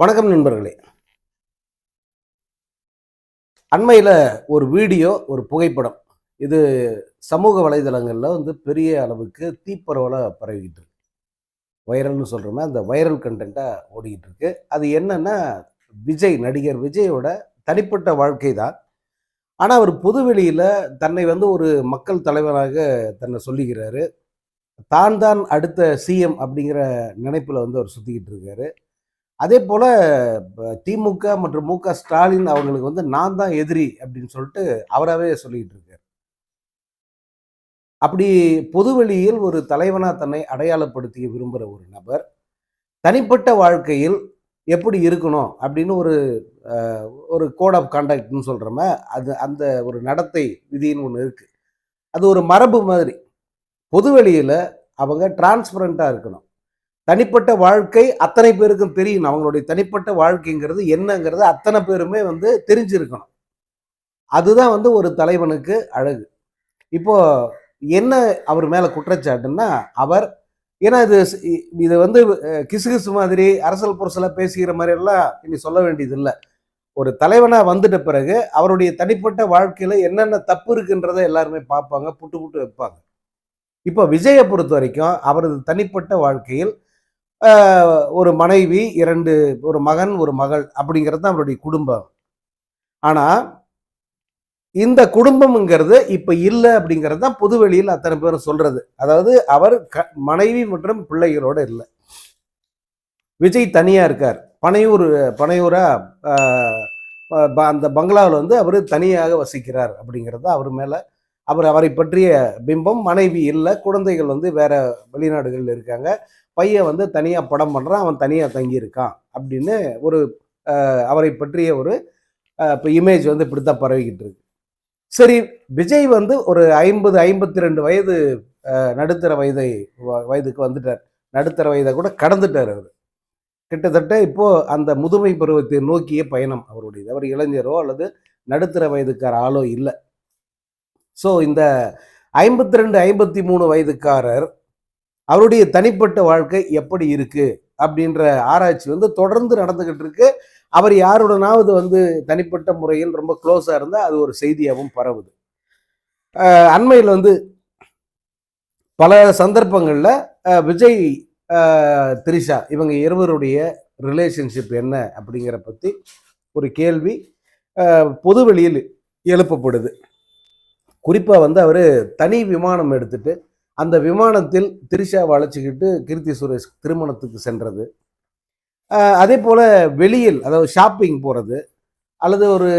வணக்கம் நண்பர்களே. அண்மையில் ஒரு வீடியோ ஒரு புகைப்படம். இது சமூக வலைதளங்களில் வந்து பெரிய அளவுக்கு தீப்பரவலாக பரவிக்கிட்டு இருக்கு. வைரல்னு சொல்கிறோமே அந்த வைரல் கண்டென்ட்டாக ஓடிக்கிட்டு இருக்கு. அது என்னன்னா விஜய் நடிகர் விஜயோட தனிப்பட்ட வாழ்க்கை தான். ஆனால் அவர் பொதுவெளியில் தன்னை வந்து ஒரு மக்கள் தலைவராக தன்னை சொல்லிக்கிறாரு. தான் தான் அடுத்த சிஎம் அப்படிங்கிற நினைப்பில் வந்து அவர் சுற்றிக்கிட்டு இருக்காரு. அதே போல் திமுக மற்றும் மு க ஸ்டாலின் அவங்களுக்கு வந்து நான் தான் எதிரி அப்படின்னு சொல்லிட்டு அவராகவே சொல்லிக்கிட்டு இருக்கார். அப்படி பொதுவெளியில் ஒரு தலைவனாக தன்னை அடையாளப்படுத்திய விரும்புகிற ஒரு நபர் தனிப்பட்ட வாழ்க்கையில் எப்படி இருக்கணும் அப்படின்னு ஒரு ஒரு கோட் ஆஃப் கான்டாக்ட்னு சொல்கிறோமே அது அந்த ஒரு நடத்தை விதின்னு ஒன்று இருக்குது அது ஒரு மரபு மாதிரி. பொதுவெளியில் அவங்க டிரான்ஸ்பரண்ட்டாக இருக்கணும். தனிப்பட்ட வாழ்க்கை அத்தனை பேருக்கும் தெரியணும் அவங்களுடைய தனிப்பட்ட வாழ்க்கைங்கிறது என்னங்கிறது அத்தனை பேருமே வந்து தெரிஞ்சிருக்கணும். அதுதான் வந்து ஒரு தலைவனுக்கு அழகு. இப்போ என்ன அவர் மேலே குற்றச்சாட்டுன்னா அவர் ஏன்னா இது இது வந்து கிசுகிசு மாதிரி அரசல் புரசலா பேசுகிற மாதிரி எல்லாம் இனி சொல்ல வேண்டியது இல்லை ஒரு தலைவனாக வந்துட்ட பிறகு அவருடைய தனிப்பட்ட வாழ்க்கையில் என்னென்ன தப்பு இருக்குன்றதை எல்லாருமே பார்ப்பாங்க புட்டு புட்டு வைப்பாங்க. இப்போ விஜயை பொறுத்த வரைக்கும் அவரது தனிப்பட்ட வாழ்க்கையில் ஒரு மனைவி இரண்டு ஒரு மகன் ஒரு மகள் அப்படிங்கிறது தான் அவருடைய குடும்பம். ஆனா இந்த குடும்பம்ங்கிறது இப்போ இல்லை அப்படிங்கிறது தான் பொதுவெளியில் அத்தனை பேரும் சொல்றது. அதாவது அவர் க மனைவி மற்றும் பிள்ளைகளோடு இல்லை. விஜய் தனியாக இருக்கார். பனையூர் பனையூரா ப- அந்த பங்களாவில் வந்து அவர் தனியாக வசிக்கிறார் அப்படிங்கிறது தான் அவர் மேல அவர் அவரை பற்றிய பிம்பம் மனைவி இல்லை குழந்தைகள் வந்து வேற வெளிநாடுகளில் இருக்காங்க. பையன் வந்து தனியாக படம் பண்ணுறான் அவன் தனியாக தங்கியிருக்கான் அப்படின்னு ஒரு அவரை பற்றிய ஒரு இப்போ இமேஜ் வந்து இப்படி தான் பரவிக்கிட்டு இருக்கு. சரி விஜய் வந்து ஒரு ஐம்பது ஐம்பத்தி ரெண்டு வயது நடுத்தர வயதை வ- வயதுக்கு வந்துட்டார். நடுத்தர வயதை கூட கடந்துட்டார் அவர். கிட்டத்தட்ட இப்போது அந்த முதுமை பருவத்தை நோக்கிய பயணம் அவருடையது. அவர் இளைஞரோ அல்லது நடுத்தர வயதுக்கார ஆளோ இல்லை. ஸோ இந்த ஐம்பத்தி ரெண்டு ஐம்பத்தி மூணு வயதுக்காரர் அவருடைய தனிப்பட்ட வாழ்க்கை எப்படி இருக்கு? அப்படின்ற ஆராய்ச்சி வந்து தொடர்ந்து நடந்துகிட்டு இருக்கு. அவர் யாருடனாவது வந்து தனிப்பட்ட முறையில் ரொம்ப க்ளோஸாக இருந்தால் அது ஒரு செய்தியாகவும் பரவுது. அண்மையில் வந்து பல சந்தர்ப்பங்களில் விஜய் த்ரிஷா திரிஷா இவங்க இருவருடைய ரிலேஷன்ஷிப் என்ன அப்படிங்கிற பற்றி ஒரு கேள்வி பொதுவெளியில் எழுப்பப்படுது. குறிப்பாக வந்து அவர் தனி விமானம் எடுத்துட்டு அந்த விமானத்தில் திரிஷாவை அழைச்சிக்கிட்டு கீர்த்தி சுரேஷ் திருமணத்துக்கு சென்றது. அதே போல் வெளியில் அதாவது ஷாப்பிங் போகிறது அல்லது ஒரு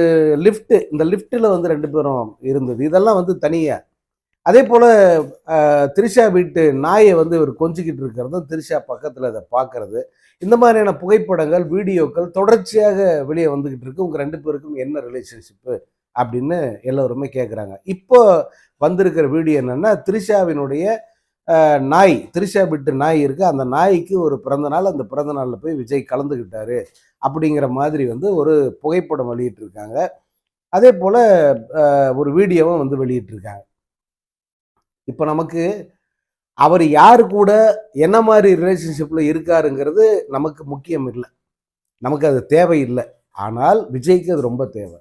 லிஃப்ட்டு இந்த லிஃப்ட்டில் வந்து ரெண்டு பேரும் இருந்தது. இதெல்லாம் வந்து தனியாக அதே போல் திரிஷா வீட்டு நாயை வந்து இவர் கொஞ்சிக்கிட்டு இருக்கிறதும் திரிஷா பக்கத்தில் அதை பார்க்கறது இந்த மாதிரியான புகைப்படங்கள் வீடியோக்கள் தொடர்ச்சியாக வெளியே வந்துக்கிட்டு இருக்கு. உங்கள் ரெண்டு பேருக்கும் என்ன ரிலேஷன்ஷிப்பு அப்படின்னு எல்லோருமே கேட்குறாங்க இப்போ வந்திருக்கிற வீடியோ என்னென்னா திரிஷாவினுடைய நாய் திரிஷா விட்டு நாய் இருக்குது அந்த நாய்க்கு ஒரு பிறந்த நாள் அந்த பிறந்த நாளில் போய் விஜய் கலந்துக்கிட்டாரு அப்படிங்கிற மாதிரி வந்து ஒரு புகைப்படம் வெளியிட்டிருக்காங்க. அதே போல் ஒரு வீடியோவும் வந்து வெளியிட்டிருக்காங்க. இப்போ நமக்கு அவர் யார் கூட என்ன மாதிரி ரிலேஷன்ஷிப்பில் இருக்காருங்கிறது நமக்கு முக்கியம் இல்லை. நமக்கு அது தேவையில்லை. ஆனால் விஜய்க்கு அது ரொம்ப தேவை.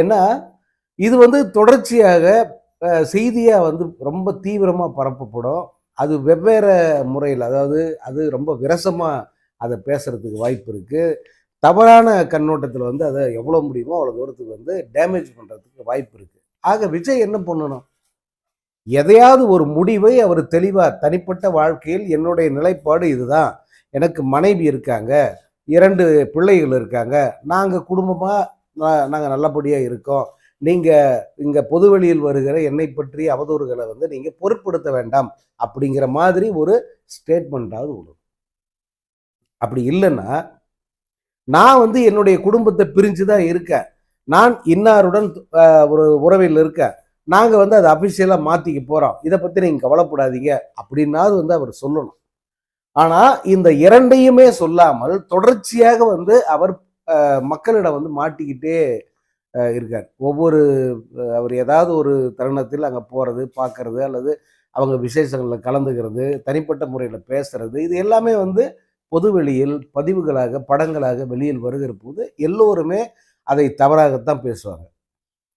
ஏன்னா இது வந்து தொடர்ச்சியாக செய்தியாக வந்து ரொம்ப தீவிரமாக பரப்பப்படும். அது வெவ்வேறு முறையில் அதாவது அது ரொம்ப விரசமாக அதை பேசுகிறதுக்கு வாய்ப்பு இருக்குது தவறான கண்ணோட்டத்தில் வந்து அதை எவ்வளோ முடியுமோ அவ்வளோ தூரத்துக்கு வந்து டேமேஜ் பண்ணுறதுக்கு வாய்ப்பு இருக்குது ஆக விஜய் என்ன பண்ணணும்? எதையாவது ஒரு முடிவை அவர் தெளிவாக தனிப்பட்ட வாழ்க்கையில் என்னுடைய நிலைப்பாடு இதுதான். எனக்கு மனைவி இருக்காங்க இரண்டு பிள்ளைகள் இருக்காங்க நாங்கள் குடும்பமாக நாங்கள் நல்லபடியாக இருக்கோம். நீங்கள் இங்கே பொதுவெளியில் வருகிற என்னை பற்றி அவதூறுகளை வந்து நீங்கள் பொருட்படுத்த வேண்டாம். அப்படிங்கிற மாதிரி ஒரு ஸ்டேட்மெண்ட்டாவது விடும் அப்படி இல்லைன்னா நான் வந்து என்னுடைய குடும்பத்தை பிரிஞ்சு தான் இருக்கேன். நான் இன்னாருடன் ஒரு உறவில் இருக்கேன். நாங்கள் வந்து அதை அஃபிஷியலாக மாற்றிக்க போகிறோம் இதை பற்றி நீங்கள் கவலைப்படாதீங்க. அப்படின்னாவது வந்து அவர் சொல்லணும். ஆனால் இந்த இரண்டையுமே சொல்லாமல் தொடர்ச்சியாக வந்து அவர் மக்களிடம் வந்து மாட்டிக்கிட்டே இருக்கார். ஒவ்வொரு அவர் ஏதாவது ஒரு தருணத்தில் அங்கே போகிறது பார்க்கறது அல்லது அவங்க விசேஷங்களில் கலந்துக்கிறது தனிப்பட்ட முறையில் பேசுறது இது எல்லாமே வந்து பொதுவெளியில் பதிவுகளாக படங்களாக வெளியில் வருகிற போது எல்லோருமே அதை தவறாகத்தான் பேசுவாங்க.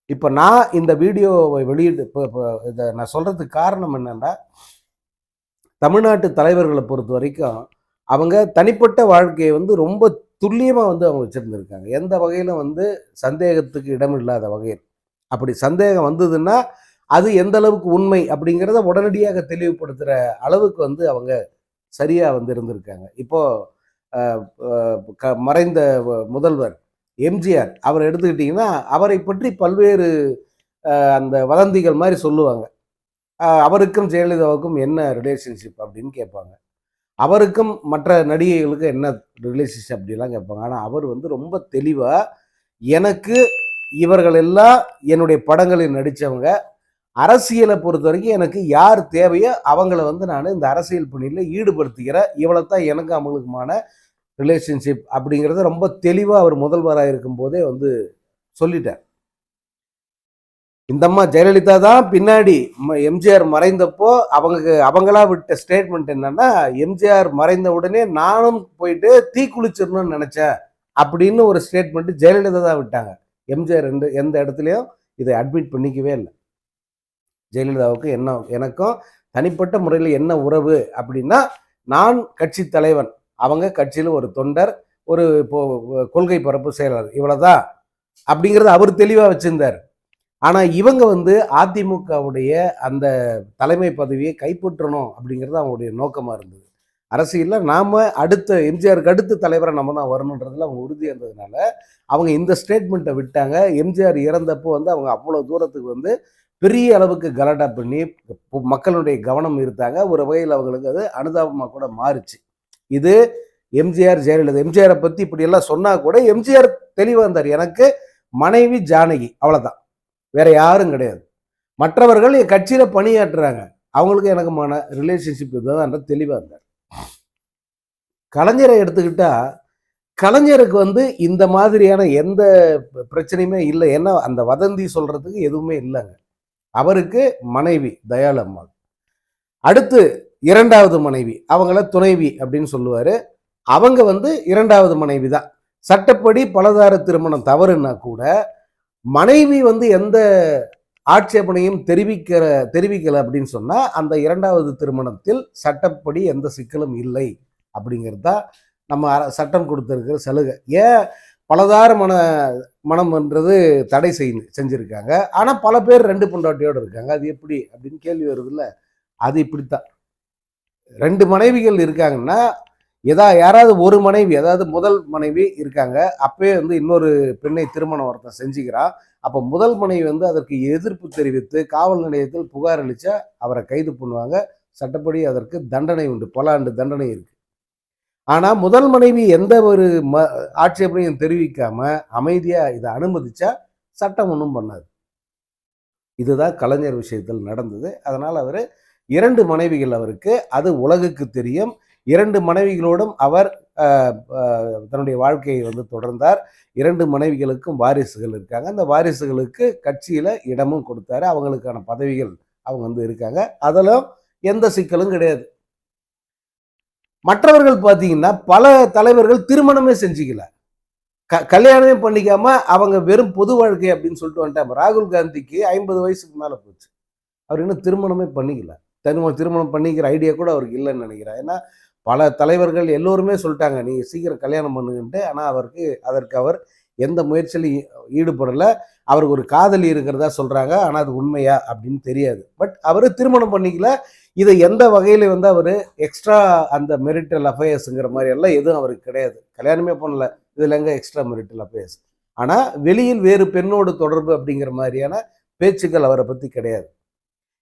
இப்போ நான் இந்த வீடியோவை வெளியிட்டு இப்போ இப்போ இதை நான் சொல்கிறதுக்கு காரணம் என்னென்னா தமிழ்நாட்டு தலைவர்களை பொறுத்த வரைக்கும் அவங்க தனிப்பட்ட வாழ்க்கையை வந்து ரொம்ப துல்லியமாக வந்து அவங்க வச்சுருந்துருக்காங்க. எந்த வகையில் வந்து சந்தேகத்துக்கு இடம் இல்லாத வகையில். அப்படி சந்தேகம் வந்ததுன்னா அது எந்த அளவுக்கு உண்மை அப்படிங்கிறத உடனடியாக தெளிவுபடுத்துகிற அளவுக்கு வந்து அவங்க சரியாக வந்து இருந்திருக்காங்க. இப்போது க மறைந்த முதல்வர் எம்ஜிஆர் அவர் எடுத்துக்கிட்டிங்கன்னா அவரை பற்றி பல்வேறு அந்த வதந்திகள் மாதிரி சொல்லுவாங்க. அவருக்கும் ஜெயலலிதாவுக்கும் என்ன ரிலேஷன்ஷிப் அப்படின்னு கேட்பாங்க. அவருக்கும் மற்ற நடிகைகளுக்கும் என்ன ரிலேஷன்ஷிப் அப்படிலாம் கேட்பாங்க. ஆனால் அவர் வந்து ரொம்ப தெளிவாக எனக்கு இவர்கள் எல்லாம் என்னுடைய படங்களில் நடித்தவங்க. அரசியலை பொறுத்த வரைக்கும் எனக்கு யார் தேவையோ அவங்கள வந்து நான் இந்த அரசியல் பணியில் ஈடுபடுத்துகிறேன் இவ்வளோ தான் எனக்கு அவங்களுக்குமான ரிலேஷன்ஷிப் அப்படிங்கிறத ரொம்ப தெளிவாக அவர் முதல்வராக இருக்கும்போதே வந்து சொல்லிட்டார். இந்த அம்மா ஜெயலலிதா தான் பின்னாடி ம- எம்ஜிஆர் மறைந்தப்போ அவங்க அவங்களா விட்ட ஸ்டேட்மெண்ட் என்னன்னா எம்ஜிஆர் மறைந்த உடனே நானும் போயிட்டு தீ குளிச்சிடணும்னு நினைச்சேன் அப்படின்னு ஒரு ஸ்டேட்மெண்ட் ஜெயலலிதா தான் விட்டாங்க. எம்ஜிஆர் ரெண்டு எந்த இடத்துலையும் இதை அட்மிட் பண்ணிக்கவே இல்லை. ஜெயலலிதாவுக்கு என்ன எனக்கும் தனிப்பட்ட முறையில் என்ன உறவு அப்படின்னா நான் கட்சி தலைவன் அவங்க கட்சியில் ஒரு தொண்டர் ஒரு இப்போ கொள்கை பரப்பு செயலாளர் இவ்வளோதான் அப்படிங்கிறத அவர் தெளிவாக வச்சிருந்தார். ஆனால் இவங்க வந்து அதிமுகவுடைய அந்த தலைமை பதவியை கைப்பற்றணும் அப்படிங்கிறது அவங்களுடைய நோக்கமாக இருந்தது. அரசியலில் நாம் அடுத்த எம்ஜிஆருக்கு அடுத்த தலைவரை நம்ம தான் வரணுன்றதுல அவங்க உறுதியாக இருந்ததுனால அவங்க இந்த ஸ்டேட்மெண்ட்டை விட்டாங்க. எம்ஜிஆர் இறந்தப்போ வந்து அவங்க அவ்வளோ தூரத்துக்கு வந்து பெரிய அளவுக்கு கலாட்டா பண்ணி மக்களுடைய கவனம் ஈர்த்தாங்க. ஒரு வகையில் அவங்களுக்கு அது அனுதாபமாக கூட மாறுச்சு. இது எம்ஜிஆர் ஜெயலலிதா எம்ஜிஆரை பற்றி இப்படியெல்லாம் சொன்னால் கூட எம்ஜிஆர் தெளிவாக இருந்தார். எனக்கு மனைவி ஜானகி அவ்வளோதான் வேற யாரும் கிடையாது. மற்றவர்கள் என் கட்சியில் பணியாற்றுறாங்க. அவங்களுக்கு எனக்குமான ரிலேஷன்ஷிப் இதுதான் தெளிவாக இருந்தார். கலைஞரை எடுத்துக்கிட்டா கலைஞருக்கு வந்து இந்த மாதிரியான எந்த பிரச்சனையுமே இல்லை. ஏன்னா அந்த வதந்தி சொல்றதுக்கு எதுவுமே இல்லைங்க. அவருக்கு மனைவி தயாளம்மாள். அடுத்து இரண்டாவது மனைவி அவங்கள துணைவி அப்படின்னு சொல்லுவார். அவங்க வந்து இரண்டாவது மனைவி தான் சட்டப்படி பலதார திருமணம் தவறுன்னா கூட மனைவி வந்து எந்த ஆட்சேபனையும் தெரிவிக்கிற தெரிவிக்கல அப்படின்னு சொன்னா அந்த இரண்டாவது திருமணத்தில் சட்டப்படி எந்த சிக்கலும் இல்லை அப்படிங்கிறது தான் நம்ம சட்டம் கொடுத்துருக்கிற சலுகை. ஏன் பலதார மன மனம்ன்றது தடை செய் செஞ்சுருக்காங்க. ஆனால் பல பேர் ரெண்டு பொண்டாட்டியோடு இருக்காங்க. அது எப்படி அப்படின்னு கேள்வி வருதுல்ல? அது இப்படித்தான். ரெண்டு மனைவிகள் இருக்காங்கன்னா எதா யாராவது ஒரு மனைவி அதாவது முதல் மனைவி இருக்காங்க அப்பயே வந்து இன்னொரு பெண்ணை திருமணம் ஒருத்தன் செஞ்சுக்கிறான் அப்போ முதல் மனைவி வந்து அதற்கு எதிர்ப்பு தெரிவித்து காவல் நிலையத்தில் புகார் அளித்தா அவரை கைது பண்ணுவாங்க. சட்டப்படி அதற்கு தண்டனை உண்டு பல ஆண்டு தண்டனை இருக்கு. ஆனால் முதல் மனைவி எந்த ஒரு ம ஆட்சேபனையும் தெரிவிக்காம அமைதியாக இதை அனுமதிச்சா சட்டம் ஒன்றும் பண்ணாது. இதுதான் கலைஞர் விஷயத்தில் நடந்தது. அதனால் அவர் இரண்டு மனைவிகள் அவருக்கு அது உலகுக்கு தெரியும். இரண்டு மனைவிகளோடும் அவர் தன்னுடைய வாழ்க்கையை வந்து தொடர்ந்தார். இரண்டு மனைவிகளுக்கும் வாரிசுகள் இருக்காங்க. அந்த வாரிசுகளுக்கு கட்சியில இடமும் கொடுத்தாரு. அவங்களுக்கான பதவிகள் அவங்க வந்து இருக்காங்க. அதெல்லாம் எந்த சிக்கலும் கிடையாது. மற்றவர்கள் பார்த்தீங்கன்னா பல தலைவர்கள் திருமணமே செஞ்சுக்கல. க கல்யாணமே பண்ணிக்காம அவங்க வெறும் பொது வாழ்க்கை அப்படின்னு சொல்லிட்டு வந்துட்டாங்க. ராகுல் காந்திக்கு ஐம்பது வயசுக்கு மேலே போச்சு. அவர் இன்னும் திருமணமே பண்ணிக்கல. தனி திருமணம் பண்ணிக்கிற ஐடியா கூட அவருக்கு இல்லைன்னு நினைக்கிறேன். ஏன்னா பல தலைவர்கள் எல்லோருமே சொல்லிட்டாங்க நீங்கள் சீக்கிரம் கல்யாணம் பண்ணுங்கன்ட்டு. ஆனால் அவருக்கு அதற்கு அவர் எந்த முயற்சியிலும் ஈடுபடலை. அவருக்கு ஒரு காதலி இருக்கிறதா சொல்கிறாங்க ஆனால் அது உண்மையா அப்படின்னு தெரியாது. பட் அவர் திருமணம் பண்ணிக்கல. இதை எந்த வகையில் வந்து அவர் எக்ஸ்ட்ரா அந்த மெரிட்டல் அஃபேர்ஸுங்கிற மாதிரி எல்லாம் எதுவும் அவருக்கு கிடையாது. கல்யாணமே பண்ணல. இதில் எங்கே எக்ஸ்ட்ரா மெரிட்டல் அஃபேர்ஸ்? ஆனால் வெளியில் வேறு பெண்ணோடு தொடர்பு அப்படிங்கிற மாதிரியான பேச்சுக்கள் அவரை பற்றி கிடையாது.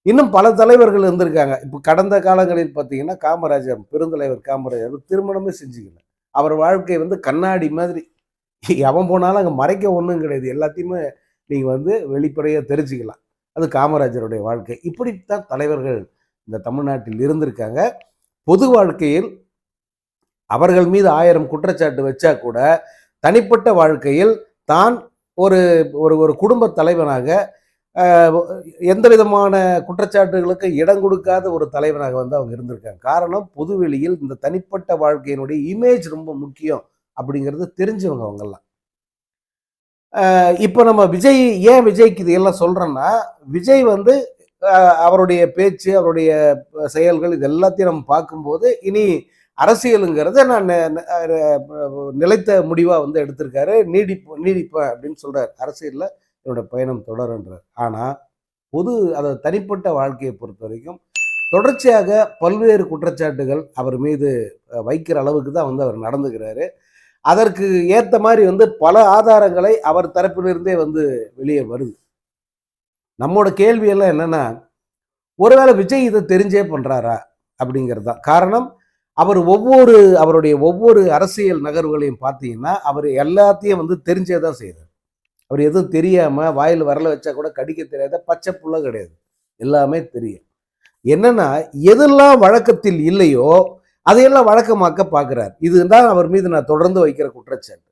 இன்னும் பல தலைவர்கள் இருந்திருக்காங்க. இப்போ கடந்த காலங்களில் பார்த்தீங்கன்னா காமராஜர் பெருந்தலைவர் காமராஜர் திருமணமே செஞ்சுக்கல. அவர் வாழ்க்கை வந்து கண்ணாடி மாதிரி. எவன் போனாலும் அங்கே மறைக்க ஒன்றும் கிடையாது. எல்லாத்தையுமே நீங்கள் வந்து வெளிப்படையாக தெரிஞ்சுக்கலாம். அது காமராஜருடைய வாழ்க்கை. இப்படித்தான் தலைவர்கள் இந்த தமிழ்நாட்டில் இருந்திருக்காங்க. பொது வாழ்க்கையில் அவர்கள் மீது ஆயிரம் குற்றச்சாட்டு வச்சா கூட தனிப்பட்ட வாழ்க்கையில் தான் ஒரு ஒரு ஒரு குடும்ப தலைவனாக எந்த விதமான குற்றச்சாட்டுகளுக்கு இடம் கொடுக்காத ஒரு தலைவனாக வந்து அவங்க இருந்திருக்காங்க. காரணம் பொதுவெளியில் இந்த தனிப்பட்ட வாழ்க்கையினுடைய இமேஜ் ரொம்ப முக்கியம் அப்படிங்கிறது தெரிஞ்சவங்க அவங்கெல்லாம். இப்போ நம்ம விஜய் ஏன் விஜய்க்கு இதையெல்லாம் சொல்கிறோன்னா விஜய் வந்து அவருடைய பேச்சு அவருடைய செயல்கள் இது எல்லாத்தையும் நம்ம பார்க்கும்போது இனி அரசியலுங்கிறத நான் நிலைத்த முடிவாக வந்து எடுத்திருக்காரு. நீடிப்பு நீடிப்பேன் அப்படின்னு சொல்கிறார் அரசியலில் என்னோட பயணம் தொடருன்றார். ஆனால் பொது அதை தனிப்பட்ட வாழ்க்கையை பொறுத்த வரைக்கும் தொடர்ச்சியாக பல்வேறு குற்றச்சாட்டுகள் அவர் மீது வைக்கிற அளவுக்கு தான் வந்து அவர் நடந்துக்கிறாரு. அதற்கு ஏற்ற மாதிரி வந்து பல ஆதாரங்களை அவர் தரப்பிலிருந்தே வந்து வெளியே வருது. நம்மோட கேள்வி எல்லாம் ஒருவேளை விஜய் இதை தெரிஞ்சே பண்ணுறாரா அப்படிங்கிறது தான். காரணம் அவர் ஒவ்வொரு அவருடைய ஒவ்வொரு அரசியல் நகர்வுகளையும் பார்த்தீங்கன்னா அவர் எல்லாத்தையும் வந்து தெரிஞ்சே தான் செய்கிறார் அவர் எதுவும் தெரியாமல் வாயில் வரல வச்சா கூட கடிக்க தெரியாத பச்சை புள்ள கிடையாது. எல்லாமே தெரியும். என்னன்னா எதெல்லாம் வழக்கத்தில் இல்லையோ அதையெல்லாம் வழக்கமாக்க பார்க்குறார் இதுதான் அவர் மீது நான் தொடர்ந்து வைக்கிற குற்றச்சாட்டு.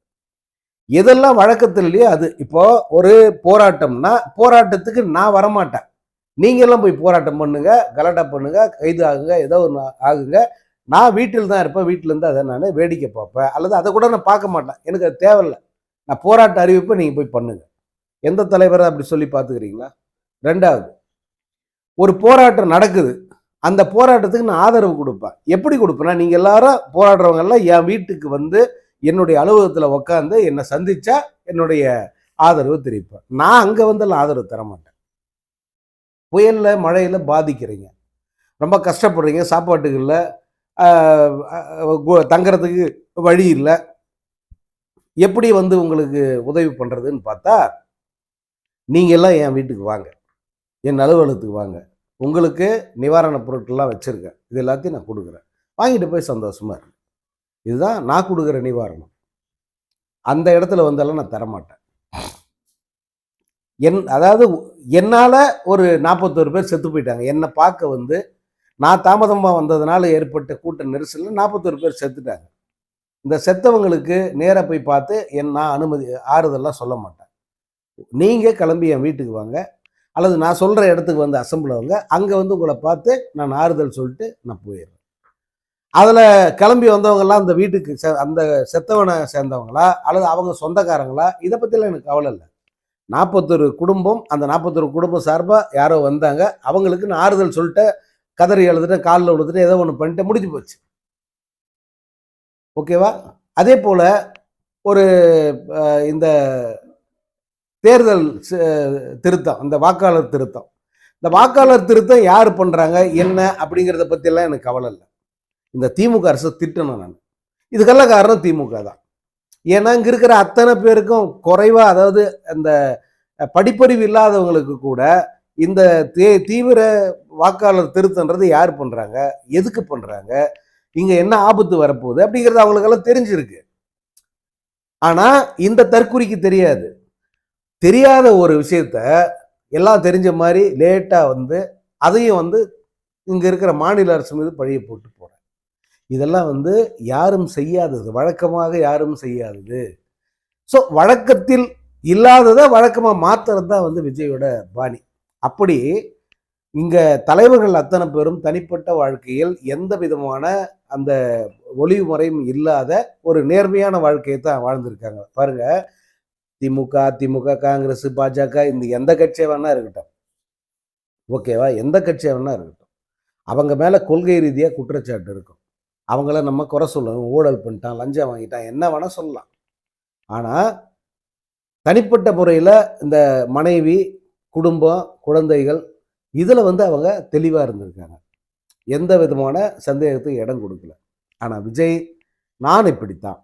எதெல்லாம் வழக்கத்தில் இல்லையோ அது இப்போ ஒரு போராட்டம்னா போராட்டத்துக்கு நான் வரமாட்டேன். நீங்கள்லாம் போய் போராட்டம் பண்ணுங்க கலாட்டா பண்ணுங்க கைது ஆகுங்க ஏதோ ஒன்று ஆகுங்க. நான் வீட்டில் தான் இருப்பேன் வீட்டிலேருந்து அதை நான் வேடிக்கை பார்ப்பேன். அல்லது அதை கூட நான் பார்க்க மாட்டேன். எனக்கு அது தேவையில்லை. நான் போராட்ட அறிவிப்பை நீங்கள் போய் பண்ணுங்க. எந்த தலைவரை அப்படி சொல்லி பார்த்துக்கிறீங்களா? ரெண்டாவது ஒரு போராட்டம் நடக்குது. அந்த போராட்டத்துக்கு நான் ஆதரவு கொடுப்பேன். எப்படி கொடுப்பேன்னா நீங்கள் எல்லாரும் போராடுறவங்க எல்லாம் என் வீட்டுக்கு வந்து என்னுடைய அலுவலகத்தில் உட்காந்து என்னை சந்திச்சா என்னுடைய ஆதரவு தெரிவிப்பேன். நான் அங்கே வந்தெல்லாம் ஆதரவு தர மாட்டேன். புயலில் மழையில் பாதிக்கிறீங்க. ரொம்ப கஷ்டப்படுறீங்க. சாப்பாட்டுக்கு இல்லை. தங்குறதுக்கு வழி இல்லை. எப்படி வந்து உங்களுக்கு உதவி பண்ணுறதுன்னு பார்த்தா நீங்கள் எல்லாம் என் வீட்டுக்கு வாங்க. என் அலுவலகத்துக்கு வாங்க. உங்களுக்கு நிவாரணப் பொருட்கள்லாம் வச்சுருக்கேன். இது எல்லாத்தையும் நான் கொடுக்குறேன். வாங்கிட்டு போய் சந்தோஷமாக இருக்கு இதுதான் நான் கொடுக்குற நிவாரணம். அந்த இடத்துல வந்தாலும் நான் தரமாட்டேன். என் அதாவது என்னால் ஒரு நாற்பத்தோரு பேர் செத்து போயிட்டாங்க. என்னை பார்க்க வந்து நான் தாமதமாக வந்ததுனால ஏற்பட்ட கூட்ட நெரிசலில் நாற்பத்தோரு பேர் செத்துட்டாங்க. இந்த செத்தவங்களுக்கு நேராக போய் பார்த்து என் நான் அனுமதி ஆறுதெல்லாம் சொல்ல மாட்டேன். நீங்கள் கிளம்பி என் வீட்டுக்கு வாங்க. அல்லது நான் சொல்கிற இடத்துக்கு வந்து அசம்பிள் அவங்க அங்கே வந்து உங்களை பார்த்து நான் ஆறுதல் சொல்லிட்டு நான் போயிடுறேன். அதில் கிளம்பி வந்தவங்கெல்லாம் அந்த வீட்டுக்கு செ- அந்த செத்தவனை சேர்ந்தவங்களா? அல்லது அவங்க சொந்தக்காரங்களா? இதை பற்றிலாம் எனக்கு கவலை இல்லை. நாற்பத்தொரு குடும்பம் அந்த நாற்பத்தொரு குடும்பம் சார்பாக யாரோ வந்தாங்க. அவங்களுக்கு நான் ஆறுதல் சொல்லிட்டு கதறி எழுதுட்டு காலில் விழுதுட்டு ஏதோ ஒன்று பண்ணிட்டு முடிஞ்சு போச்சு. ஓகேவா? அதே போல் ஒரு இந்த தேர்தல் திருத்தம் இந்த வாக்காளர் திருத்தம். இந்த வாக்காளர் திருத்தம் யார் பண்ணுறாங்க என்ன? அப்படிங்கிறத பற்றியெல்லாம் எனக்கு கவலை இல்லை. இந்த திமுக அரசு திட்டணும் நான். இதுக்கெல்லாம் காரணம் திமுக தான். ஏன்னா இங்கே இருக்கிற அத்தனை பேருக்கும் குறைவாக அதாவது அந்த படிப்பறிவு இல்லாதவங்களுக்கு கூட இந்த தே தீவிர வாக்காளர் திருத்தன்றது யார் பண்ணுறாங்க எதுக்கு பண்ணுறாங்க இங்கே என்ன ஆபத்து வரப்போகுது அப்படிங்கிறது அவங்களுக்கெல்லாம் தெரிஞ்சிருக்கு. ஆனால் இந்த தற்குறிக்கு தெரியாது. தெரியாத ஒரு விஷயத்த எல்லாம் தெரிஞ்ச மாதிரி லேட்டாக வந்து அதையும் வந்து இங்கே இருக்கிற மாநில அரசு மீது பழிய போட்டு போகிறேன் இதெல்லாம் வந்து யாரும் செய்யாதது வழக்கமாக யாரும் செய்யாதது. ஸோ வழக்கத்தில் இல்லாததை வழக்கமாக மாத்துறது தான் வந்து விஜயோட பாணி. அப்படி இங்க தலைவர்கள் அத்தனை பேரும் தனிப்பட்ட வாழ்க்கையில் எந்த விதமான அந்த ஒளிவு முறையும் இல்லாத ஒரு நேர்மையான வாழ்க்கையை தான் வாழ்ந்திருக்காங்க. பாருங்க திமுக அதிமுக காங்கிரஸ் பாஜக இந்த எந்த கட்சியாக வேணா இருக்கட்டும். ஓகேவா? எந்த கட்சியாக வேணா இருக்கட்டும். அவங்க மேலே கொள்கை ரீதியாக குற்றச்சாட்டு இருக்கும். அவங்கள நம்ம குறை சொல்லணும். ஊழல் பண்ணிட்டான் லஞ்சம் வாங்கிட்டான் என்ன வேணால் சொல்லலாம். ஆனால் தனிப்பட்ட முறையில் இந்த மனைவி குடும்பம் குழந்தைகள் இதில் வந்து அவங்க தெளிவாக இருந்திருக்காங்க. எந்த விதமான சந்தேகத்துக்கு இடம் கொடுக்கல. ஆனால் விஜய் நான் இப்படித்தான்.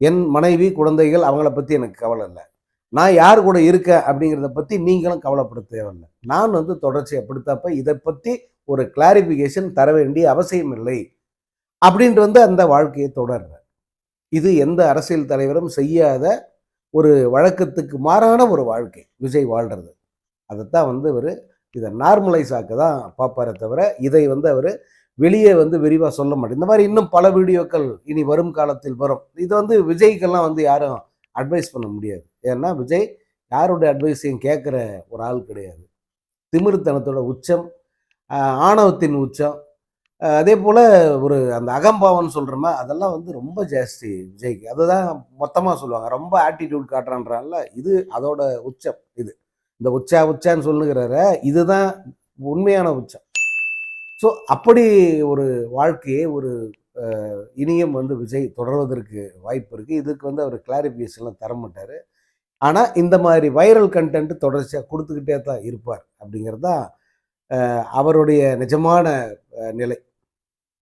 என் மனைவி குழந்தைகள் அவங்கள பற்றி எனக்கு கவலை இல்லை. நான் யார் கூட இருக்கேன் அப்படிங்கிறத பற்றி நீங்களும் கவலைப்பட தேவையில்லை. நான் வந்து தொடர்ச்சி அப்படித்தப்ப இதை பற்றி ஒரு கிளாரிஃபிகேஷன் தர வேண்டிய அவசியம் இல்லை. அப்படின்ட்டு வந்து அந்த வாழ்க்கையை தொடர்றேன். இது எந்த அரசியல் தலைவரும் செய்யாத ஒரு வழக்கத்துக்கு மாறான ஒரு வாழ்க்கை. விஜய் வாழ்கிறது அதைத்தான் வந்து ஒரு இதை நார்மலைஸ் ஆக்க தான் பார்ப்பாரே தவிர இதை வந்து அவர் வெளியே வந்து விரிவாக சொல்ல மாட்டேன். இந்த மாதிரி இன்னும் பல வீடியோக்கள் இனி வரும் காலத்தில் வரும். இது வந்து விஜய்க்கெல்லாம் வந்து யாரும் அட்வைஸ் பண்ண முடியாது. ஏன்னா விஜய் யாருடைய அட்வைஸையும் கேட்குற ஒரு ஆள் கிடையாது. திமிருத்தனத்தோட உச்சம் ஆணவத்தின் உச்சம் அதே போல் ஒரு அந்த அகம்பாவம்னு சொல்கிறோமா அதெல்லாம் வந்து ரொம்ப ஜாஸ்தி விஜய்க்கு. அதுதான் மொத்தமாக சொல்லுவாங்க. ரொம்ப ஆட்டிடியூட் காட்டுறான்றான்ல இது அதோட உச்சம் இது. இந்த உச்சா உச்சான்னு சொல்லுகிறார இதுதான் உண்மையான உச்சம். ஸோ அப்படி ஒரு வாழ்க்கையை ஒரு இனியம் இனியும் வந்து விஜய் தொடர்வதற்கு வாய்ப்பு இருக்குது இதுக்கு வந்து அவர் கிளாரிஃபிகேஷன்லாம் தர மாட்டார். ஆனால் இந்த மாதிரி வைரல் கண்டென்ட் தொடர்ச்சியாக கொடுத்துக்கிட்டே தான் இருப்பார் அப்படிங்கிறது தான் அவருடைய நிஜமான நிலை.